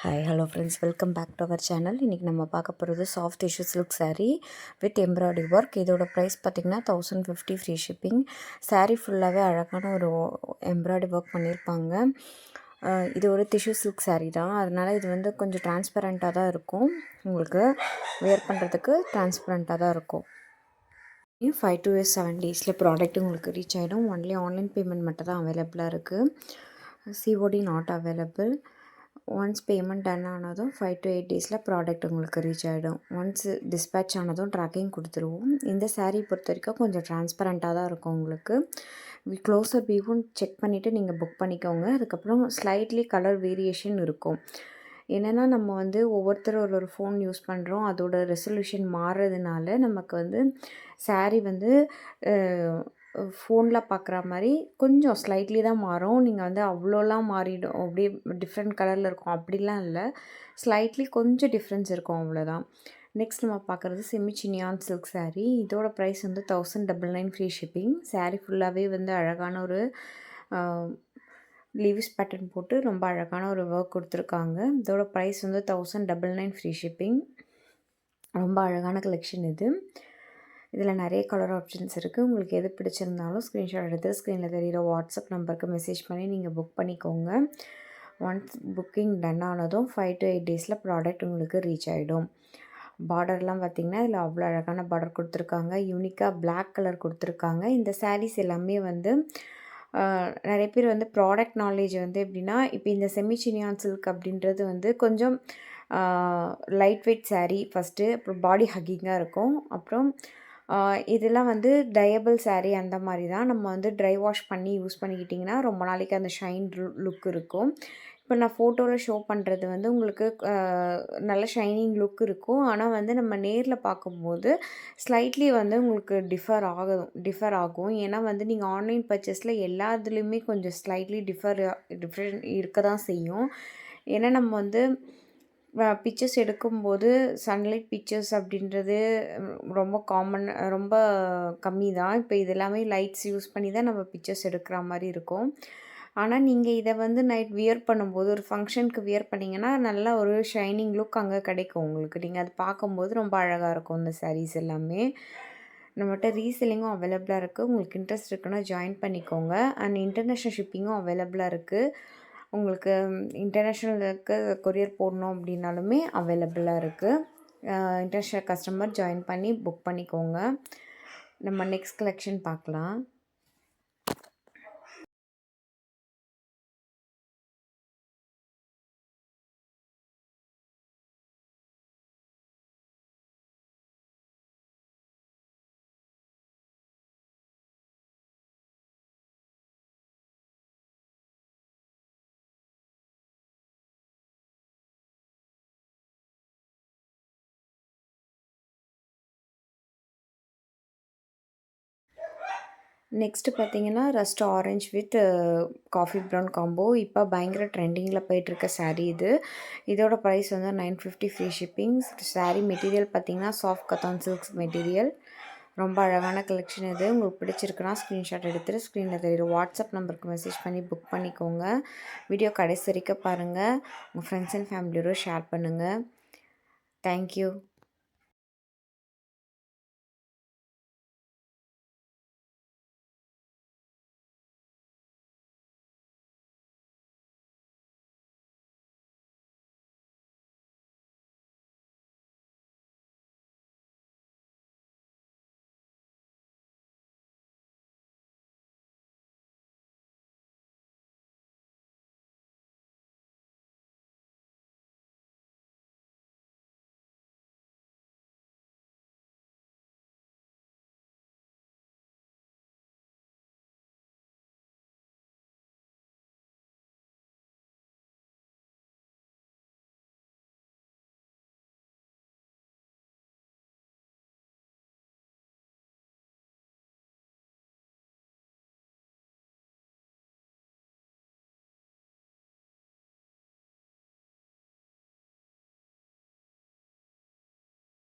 Hi hello friends welcome back to our channel இன்றைக்கி நம்ம பார்க்க போகிறது soft tissue silk saree with embroidery work இதோட ப்ரைஸ் பார்த்திங்கன்னா thousand fifty free shipping saree ஃபுல்லாகவே அழகான ஒரு எம்ப்ராய்டரி ஒர்க் பண்ணியிருப்பாங்க. இது ஒரு டிஷ்யூ சில்க் சாரீ தான். அதனால் இது வந்து கொஞ்சம் டிரான்ஸ்பரண்ட்டாக தான் இருக்கும். உங்களுக்கு வேர் பண்ணுறதுக்கு டிரான்ஸ்பரண்ட்டாக தான் இருக்கும். ஃபைவ் டு செவன் டேஸில் ப்ராடக்ட் உங்களுக்கு ரீச் ஆகிடும் ஒன்லி ஆன்லைன் பேமெண்ட் மட்டும் தான் அவைலபிளாக இருக்குது COD not available once payment done ஆனதும் ஃபைவ் டு எயிட் டேஸில் ப்ராடக்ட் உங்களுக்கு ரீச் ஆகிடும் ஒன்ஸ் டிஸ்பேச் ஆனதும் ட்ராக்கிங் கொடுத்துருவோம். இந்த சாரீ பொறுத்த வரைக்கும் கொஞ்சம் டிரான்ஸ்பரண்ட்டாக தான் இருக்கும் உங்களுக்கு. க்ளோஸர் வியூவும் செக் பண்ணிவிட்டு நீங்கள் புக் பண்ணிக்கோங்க. அதுக்கப்புறம் ஸ்லைட்லி கலர் வேரியேஷன் இருக்கும். என்னென்னா நம்ம வந்து ஒவ்வொருத்தரும் ஒரு ஒரு ஃபோன் யூஸ் பண்ணுறோம் அதோட ரெசல்யூஷன் மாறுறதுனால நமக்கு வந்து saree வந்து ஃபோனில் பார்க்குற மாதிரி கொஞ்சம் ஸ்லைட்லி தான் மாறும். நீங்கள் வந்து அவ்வளோலாம் மாறிடும். அப்படியே டிஃப்ரெண்ட் கலரில் இருக்கும். அப்படிலாம் இல்லை. ஸ்லைட்லி கொஞ்சம் டிஃப்ரென்ஸ் இருக்கும் அவ்வளோதான். நெக்ஸ்ட் நம்ம பார்க்குறது செமி சினியான் சில்க் சாரீ இதோட ப்ரைஸ் வந்து thousand double nine free shipping saree ஃபுல்லாகவே வந்து அழகான ஒரு லீவ்ஸ் பேட்டர்ன் போட்டு ரொம்ப அழகான ஒரு ஒர்க் கொடுத்துருக்காங்க. இதோட ப்ரைஸ் வந்து thousand double nine free shipping ரொம்ப அழகான கலெக்ஷன் இது. இதில் நிறைய கலர் ஆப்ஷன்ஸ் இருக்குது உங்களுக்கு எது பிடிச்சிருந்தாலும் ஸ்க்ரீன்ஷாட் எடுத்து ஸ்க்ரீனில் தெரிகிற வாட்ஸ்அப் நம்பருக்கு மெசேஜ் பண்ணி நீங்கள் புக் பண்ணிக்கோங்க. ஒன்ஸ் புக்கிங் டன் ஆனதும் ஃபைவ் டு எயிட் டேஸில் ப்ராடக்ட் உங்களுக்கு ரீச் ஆகிடும் பார்டர்லாம் பார்த்திங்கன்னா இதில் அவ்வளோ அழகான பார்டர் கொடுத்துருக்காங்க. யூனிக்காக பிளாக் கலர் கொடுத்துருக்காங்க. இந்த சாரீஸ் எல்லாமே வந்து நிறைய பேர் வந்து ப்ராடக்ட் நாலேஜ் வந்து எப்படின்னா இப்போ இந்த செமிச்சினியான் சில்க் அப்படின்றது வந்து கொஞ்சம் லைட் வெயிட் சாரீ ஃபஸ்ட்டு அப்புறம் பாடி ஹக்கிங்காக இருக்கும். அப்புறம் இதெல்லாம் வந்து டயபிள் சாரீ அந்த மாதிரி தான் நம்ம வந்து ட்ரை வாஷ் பண்ணி யூஸ் பண்ணிக்கிட்டிங்கன்னா ரொம்ப நாளைக்கு அந்த ஷைன் லுக் இருக்கும். இப்போ நான் ஃபோட்டோவில் ஷோ பண்ணுறது வந்து உங்களுக்கு நல்ல ஷைனிங் லுக் இருக்கும். ஆனால் வந்து நம்ம நேரில் பார்க்கும்போது ஸ்லைட்லி வந்து உங்களுக்கு டிஃபர் ஆகும் டிஃபர் ஆகும். ஏன்னா வந்து நீங்கள் ஆன்லைன் பர்ச்சேஸில் எல்லா இதுலேயுமே கொஞ்சம் ஸ்லைட்லி டிஃபர் டிஃப்ரெண்ட் இருக்க தான் செய்யும். ஏன்னா நம்ம வந்து பிக்சர்ஸ் எடுக்கும்போது சன்லைட் பிக்சர்ஸ் அப்படின்றது ரொம்ப காமன் ரொம்ப கம்மி தான் இப்போ இது எல்லாமே லைட்ஸ் யூஸ் பண்ணி தான் நம்ம பிக்சர்ஸ் எடுக்கிற மாதிரி இருக்கும். ஆனால் நீங்கள் இதை வந்து நைட் வியர் பண்ணும்போது ஒரு ஃபங்க்ஷனுக்கு வியர் பண்ணிங்கன்னா நல்லா ஒரு ஷைனிங் லுக் அங்கே கிடைக்கும் உங்களுக்கு. நீங்கள் அது பார்க்கும்போது ரொம்ப அழகாக இருக்கும் இந்த சாரீஸ் எல்லாமே. நம்மகிட்ட ரீசெல்லிங்கும் அவைலபிளாக இருக்குது உங்களுக்கு இன்ட்ரெஸ்ட் இருக்குன்னா ஜாயின் பண்ணிக்கோங்க. அண்ட் இன்டர்நேஷ்னல் ஷிப்பிங்கும் அவைலபிளாக இருக்குது உங்களுக்கு இன்டர்நேஷ்னலுக்கு கொரியர் போடணும் அப்படின்னாலுமே அவைலபிளாக இருக்குது இன்டர்நேஷ்னல் கஸ்டமர் ஜாயின் பண்ணி புக் பண்ணிக்கோங்க. நம்ம நெக்ஸ்ட் கலெக்ஷன் பார்க்கலாம். நெக்ஸ்ட்டு பார்த்தீங்கன்னா rust orange with coffee brown combo இப்போ பயங்கர ட்ரெண்டிங்கில் போயிட்டுருக்க சாரீ இது. இதோட ப்ரைஸ் வந்து nine fifty free shipping saree material பார்த்தீங்கன்னா சாஃப்ட் கத்தான் சில்க்ஸ் மெட்டீரியல் ரொம்ப அழகான கலெக்ஷன் இது. உங்களுக்கு பிடிச்சிருக்குன்னா ஸ்க்ரீன்ஷாட் எடுத்துகிட்டு ஸ்க்ரீனில் தெரியுது வாட்ஸ்அப் நம்பருக்கு மெசேஜ் பண்ணி புக் பண்ணிக்கோங்க. வீடியோ கடைசி வரைக்கும் பாருங்கள் உங்கள் ஃப்ரெண்ட்ஸ் அண்ட் ஃபேமிலியோட ஷேர் பண்ணுங்கள் தேங்க்யூ